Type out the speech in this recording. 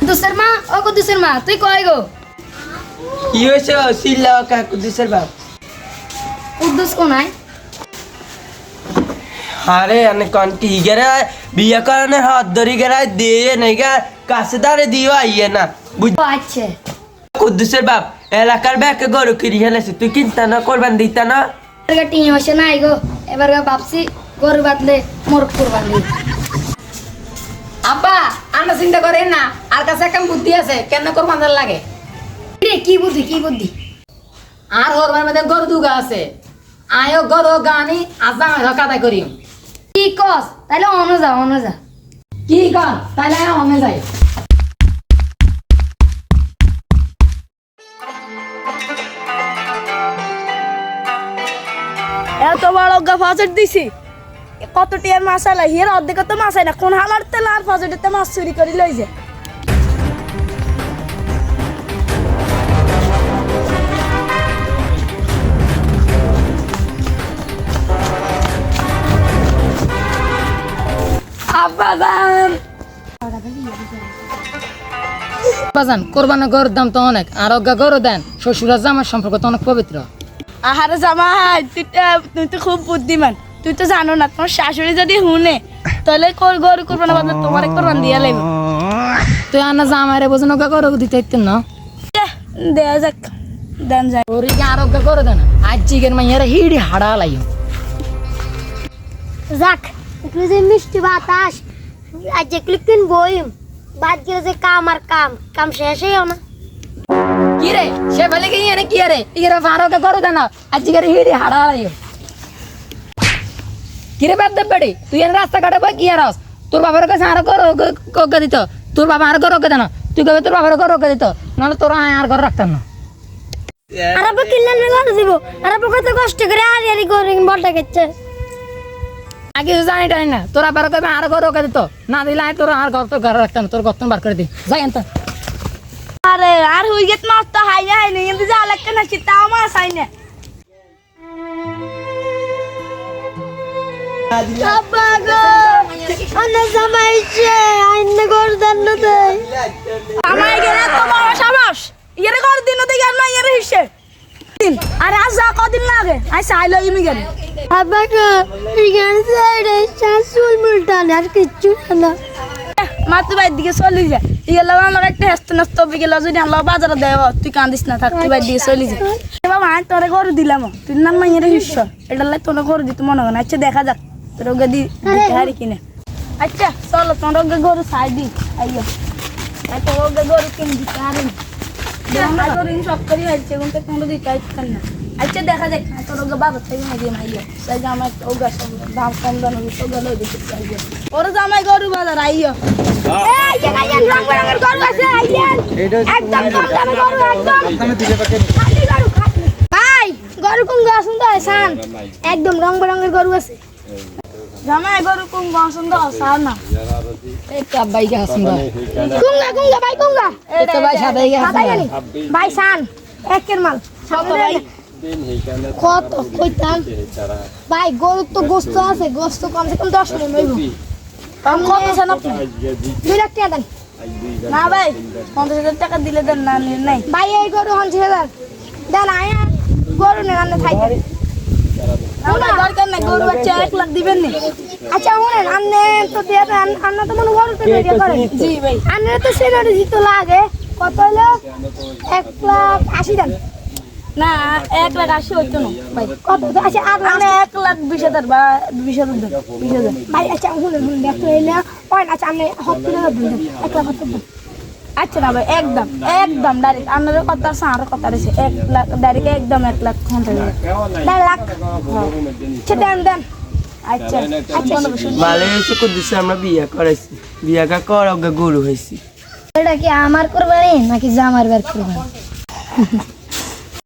কুদ্দুসের মা ও কুদ্দুসের মা তুই কয় গো? কি হয়েছে? শিল্লা কাকু দিছের বাপ। কুদ্দুস কোনায়? আরে আমি কন কি গেরে বিয়ে করনে হাত ধরি গেরে দিয়ে নাই গা কাছে দাঁড়ে দিও আইয়ে না। বুঝ আচ্ছা। কুদ্দুসের বাপ এলাকার ব্যাকে গরু কিনি হেলেছে তুই কিনতা না করবান দিতা না? এবার টিং হসে নাই গো। এবার ভাবছি গরু বাঁধলে মোর করবার নেই আব্বা আমরা চিন্তা করেন না আর কাছে একটা বুদ্ধি আছে কেন করবান লাগে? রে কি বুদ্ধি কি বুদ্ধি? আর ওর মধ্যে গরু দুগা আছে। আয়ো গরু গানি আজা কাদা করি কি কস? তাহলে অন যা অন যা। কি কর তাহলে আমি যাই। এত বড় ফজর দিছি। কত টিয়ার মাছ আলাই? হিয়ার অর্ধেক তো মাছ আই না। কোন হালার তেল আর ফজরেতে মাছ চুরি করে লই যে আব্বা যান বাজান কোরবানা গরুর দাম তো অনেক। আর অজ্ঞা গরু দেন, শ্বশুর জামার সম্পর্ক তো অনেক পবিত্র। আহারে জামাই তুই তুই তো খুব বুদ্ধিমান। তুই তো জানো না তোমার শাশুড়ি যদি শুনে তাহলে কোর গরু কোরবান বাদে তোমার কোরবান দিয়া লাগবে তুই আনা জামাইরে বোঝেন অজ্ঞা গরু দিতে ইতেন না। দেয়া যাক দেন যাক ওরিকে আর অজ্ঞা গরু দেন? আজ জিগের মাইয়ারা হিড়ি হাড়া লাইও। যাক একটু যে মিষ্টি বাতাস আজ একটু কিন বইম বাদ গেলে যে কাম আর কাম কাম শেষই না। কি রে সে বলে কি এনে কি রে ইগের ফার অজ্ঞা গরু দেন। আজ জিগের হিড়ি হাড়া কি রে বাদ দেবড়ি তুই এনে রাস্তা কাটে বই কি আর তোর বাবার কাছে আর গরু অজ্ঞা দিত। তোর বাবা আর অজ্ঞা দেন। তুই কবে তোর বাবার গরু অজ্ঞা দিত? নাহলে তোর আর ঘর রাখতাম না। আর আপনি কিনলেন করে দিব। আর আপনি কত কষ্ট করে আরি আরি করে বলটা গেছে আগে জানি টানি না। তোরা বেরো কবে আর ঘর অজ্ঞা দিত? না দিলে তোর আর ঘর তোর ঘর রাখতাম তোর গর্তন বার করে দি। যাই আরে আর হুই গেত মাছ তো হাই না হাই না কিন্তু যা লাগছে না তাও মাছ হাই না অনেক জামাইছে আইনে করে দেন না দেয় আমার গেলে তো বড় সাবাস ইয়ারে কর দিন দেখি আর না ইয়ারে হিসে দিন আরে আজ যা কদিন লাগে আই সাইলো ইমি গেলে। আব্বা গো এখানে সাইডে শাশুল মুলটান আর কিচ্ছু না মা তুই বাইর দিকে চলি যা। ইয়ে আমার একটা হেস্ত নষ্ট বিকেল যদি আনলো বাজারে দেব তুই কান্দিস না, থাক, তুই বাইর দিকে চলি যা। বাবা আমি তোরে করে দিলাম তুই না মাইয়ের হিস্য। এটা লাই তোরে করে দিতে মনে হয় না। আচ্ছা দেখা যাক, তোর ওকে দি হারি কিনে। আচ্ছা চলো, তোর ওকে গরু সাই দি। আইয়ো। তোর ওকে গরু কিনে দিতে হারি গরু সব করি হয়েছে কিন্তু কোনো দিতে হচ্ছে না। আচ্ছা দেখা যাক তোর ওকে বাবা থেকে না দিয়ে আইয়ো। সেই জামাই ওগা সব দাম কম দাম তো গেলো দিতে চাইবে ওর জামাই গরু বাজার, আইয়ো। ভাই গরু কোন গাছ সুন্দর সান একদম রং বেরঙের গরু আছে। জামাই গরু কোন গসন্দ সার না এই কাপ বাইকে হাসুন ভাই কুঙ্গা কুঙ্গা ভাই কুঙ্গা। তো ভাই সাদাই গাড়ি ভাই সান একের মাল। কত ভাই কত কইতাম? ভাই গরুর তো গোস্ত আছে গোস্ত কমসে কম দশ মন হইব। কত আছেন আপনি দুই লাখ টাকা দেন। না ভাই পঞ্চাশ হাজার টাকা দিলে দেন না নাই। ভাই এই গরু হনছে হাজার। দেন আয়া। গরু নে রান্না খাইতে না দরকার নাই গরু বাচ্চা এক লাখ দিবেন নি। আচ্ছা শুনেন আন্নে তো দিয়ে আন্না তো মনে গরু পেয়ে দিয়ে করেন জি ভাই। আন্নে তো সিনারি জিতো লাগে। কত হলো এক লাখ আশি দেন। না এক লাখ আশি হইতো না। ভাই কত আচ্ছা আর এক লাখ বিশ হাজার বা বিশ হাজার বিশ হাজার। ভাই আচ্ছা শুনেন দেখতে এলে পয়েন্ট আচ্ছা আপনি এক লাখ আচ্ছা না ভাই একদম একদম ডাইরেক্ট আপনার কথা আছে আর কথা আছে এক লাখ ডাইরেক্ট একদম এক লাখ ঘণ্টা দেড় লাখ। আচ্ছা দেন দেন। আচ্ছা আচ্ছা ভালো হয়েছে কুদ্দুসে আমরা বিয়ে করাইছি। বিয়েটা কর অজ্ঞা গরু হয়েছি এটা কি আমার কোরবানি নাকি জামার বের কোরবানি?